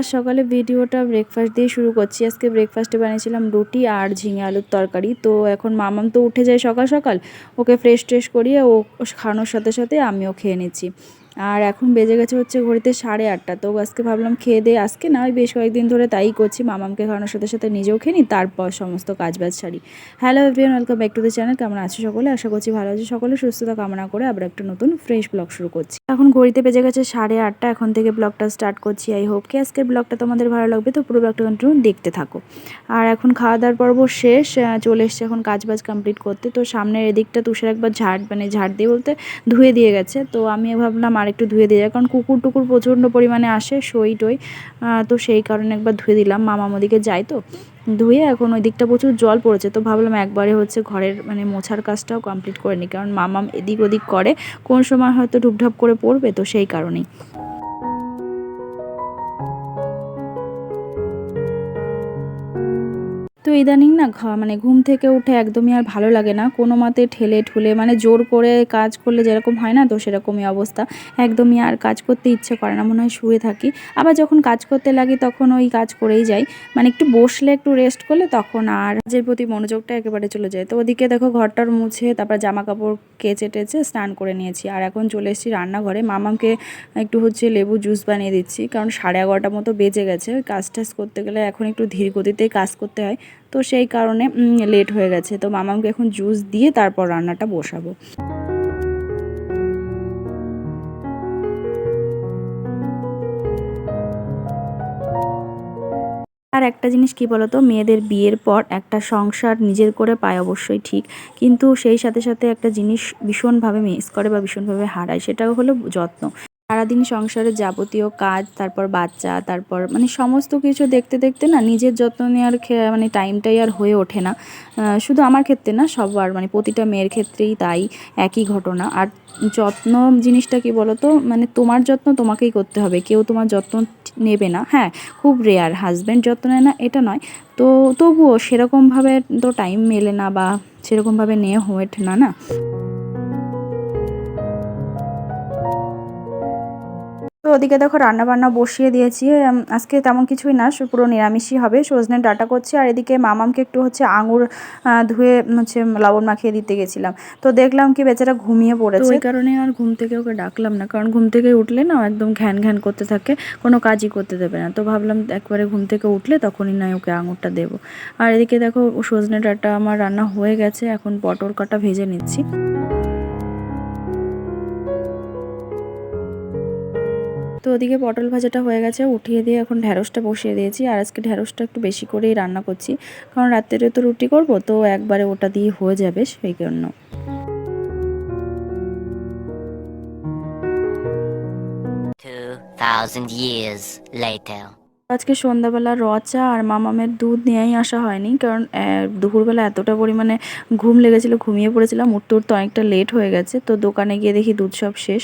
আজ সকালে ভিডিওটা ব্রেকফাস্ট দিয়ে শুরু করছি। আজকে ব্রেকফাস্টে বানিয়েছিলাম রুটি আর ঝিঙে আলুর তরকারি। তো এখন মামাম তো উঠে যায় সকাল সকাল। ওকে ফ্রেশ ট্রেশ করিয়ে ও খানোর সাথে সাথে আমিও খেয়ে নিচ্ছি। আর এখন বেজে গেছে হচ্ছে ঘড়িতে সাড়ে আটটা। তো আজকে ভাবলাম খেয়ে দিয়ে আজকে না, ওই বেশ কয়েকদিন ধরে তাই করছি। মামামকে খাওয়ানোর সাথে সাথে নিজেও খেয়ে নিই, তারপর সমস্ত কাজ বাজ সারি। Hello everyone welcome back to the channel কেমন আছো সকলে? আশা করছি ভালো আছে। সকলে সুস্থতা কামনা করে আবার একটা নতুন ফ্রেশ ব্লগ শুরু করছি। এখন ঘড়িতে বেজে গেছে সাড়ে আটটা, এখন থেকে ব্লগটা স্টার্ট করছি আই হোপ কি আজকের ব্লগটা তোমাদের ভালো লাগবে, তো পুরো ব্লগটা কন্টিনিউ দেখতে থাকো। আর এখন খাওয়া দাওয়ার পর্ব শেষ চলে এসছে এখন কাজ বাজ কমপ্লিট করতে, তো সামনের এদিকটা তুষার একবার ঝাড় মানে ঝাড় দিয়ে বলতে ধুয়ে দিয়ে গেছে, তো আমি ভাবলাম আর একটু ধুয়ে দিয়ে যায় কারণ কুকুর টুকুর প্রচণ্ড পরিমাণে আসে সই টই তো সেই কারণে একবার ধুয়ে দিলাম মামা ওদিকে যায় তো ধুয়ে এখন ওই দিকটা প্রচুর জল পড়েছে। তো ভাবলাম একবারে হচ্ছে ঘরের মানে মোছার কাজটাও কমপ্লিট করে নিই। কারণ মামাম এদিক ওদিক করে। কোন সময় হয়তো ঢুপঢাপ করে পড়বে তো সেই কারণেই। তো ইদানিং না ঘ- মানে ঘুম থেকে উঠে একদমই আর ভালো লাগে না। কোনো মতে ঠেলে ঠুলে মানে জোর করে কাজ করলে যেরকম হয় না, তো সেরকমই অবস্থা। একদমই আর কাজ করতে ইচ্ছে করে না, মনে হয় শুয়ে থাকি। আবার যখন কাজ করতে লাগি তখন ওই কাজ করেই যাই। মানে একটু বসলে একটু রেস্ট করলে তখন আর কাজের প্রতি মনোযোগটা একেবারে চলে যায়। তো ওদিকে দেখো ঘরটার মুছে, তারপর জামা কাপড় কেচে টেচে স্নান করে নিয়েছি। আর এখন চলে এসেছি রান্নাঘরে। মামামকে একটু হচ্ছে লেবু জুস বানিয়ে দিচ্ছি। কারণ সাড়ে এগারোটার মতো বেজে গেছে। ওই কাজ টাজ করতে গেলে এখন একটু ধীর গতিতেই কাজ করতে হয়। তো সেই কারণে লেট হয়ে গেছে। তো মামামকে এখন জুস দিয়ে তারপর রান্নাটা বসাবো। আর একটা জিনিস কি বলতো, মেয়েদের বিয়ের পর একটা সংসার নিজের করে পায় অবশ্যই ঠিক। কিন্তু সেই সাথে সাথে একটা জিনিস ভীষণভাবে মিস করে বা ভীষণভাবে হারায়, সেটাও হলো যত্ন। সারাদিন সংসারের যাবতীয় কাজ, তারপর বাচ্চা, তারপর মানে সমস্ত কিছু দেখতে দেখতে না নিজের যত্ন নেওয়ার মানে টাইমটাই আর হয়ে ওঠে না। শুধু আমার ক্ষেত্রে না, সবার মানে প্রতিটা মেয়ের ক্ষেত্রেই তাই, একই ঘটনা। আর যত্ন জিনিসটা কি বলতো মানে তোমার যত্ন তোমাকেই করতে হবে। কেউ তোমার যত্ন নেবে না। হ্যাঁ খুব রেয়ার হাজব্যান্ড যত্ন নেয় না, এটা নয়। তো তবুও সেরকমভাবে তো টাইম মেলে না বা সেরকমভাবে নিয়ে হয়ে ওঠে না না। ওদিকে দেখো রান্না বান্না বসিয়ে দিয়েছি আজকে তেমন কিছুই না পুরো নিরামিষই হবে। সজনে ডাটা করছি আর এদিকে মামামকে একটু হচ্ছে আঙুর ধুয়ে হচ্ছে লবণ মাখিয়ে দিতে গেছিলাম। তো দেখলাম কি বেচারা ঘুমিয়ে পড়েছে। ওই কারণে আর ঘুম থেকে ওকে ডাকলাম না কারণ ঘুম থেকে উঠলে না একদম ঘ্যান ঘ্যান করতে থাকে কোনো কাজই করতে দেবে না। তো ভাবলাম একবারে ঘুম থেকে উঠলে তখনই নয় ওকে আঙুরটা দেবো। আর এদিকে দেখো সজনে ডাটা আমার রান্না হয়ে গেছে এখন পটল কাটা ভেজে নিচ্ছি। তো ওদিকে পটল ভাজাটা হয়ে গেছে, উঠিয়ে দিয়ে এখন ঢ্যাঁড়সটা বসিয়ে দিয়েছি আর আজকে ঢ্যাঁড়সটা একটু বেশি করেই রান্না করছি, কারণ রাত্রে তো রুটি করব, তো একবারে ওটা দিয়ে হয়ে যাবে সেই জন্য thousand years later. আজকে সন্ধ্যাবেলা রচা আর মামামের দুধ নিয়েই আসা হয়নি, কারণ দুপুরবেলা এতটা পরিমাণে ঘুম লেগেছিলো, ঘুমিয়ে পড়েছিলাম, উঠতে উঠতে অনেকটা লেট হয়ে গেছে, তো দোকানে গিয়ে দেখি দুধ সব শেষ।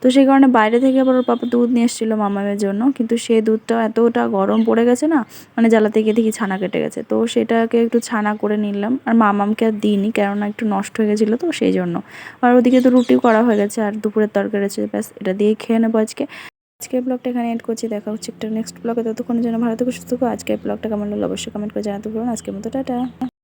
তো সেই কারণে বাইরে থেকে আবার ওর পাপা দুধ নিয়ে এসেছিল মামামের জন্য, কিন্তু সে দুধটা এতটা গরম পড়ে গেছে না মানে জ্বালাতে গিয়ে দেখি ছানা কেটে গেছে, তো সেটাকে একটু ছানা করে নিলাম, আর মামামকে আর দিইনি, কেননা একটু নষ্ট হয়ে গেছিল তো সেই জন্য। আর ওদিকে তো রুটিও করা হয়ে গেছে, আর দুপুরের তরকারি আছে ব্যাস, এটা দিয়ে খেয়ে নেব আজকে। আজকের ব্লগটা এখানে এড করছি। দেখা হচ্ছে একটা নেক্সট ব্লগে ততক্ষণের জন্য ভালো থেকো, সুস্থ আজকের ব্লগটা কেমন লাগল অবশ্যই কমেন্ট করে জানাতে পারুন আজকের মতো, টাটা।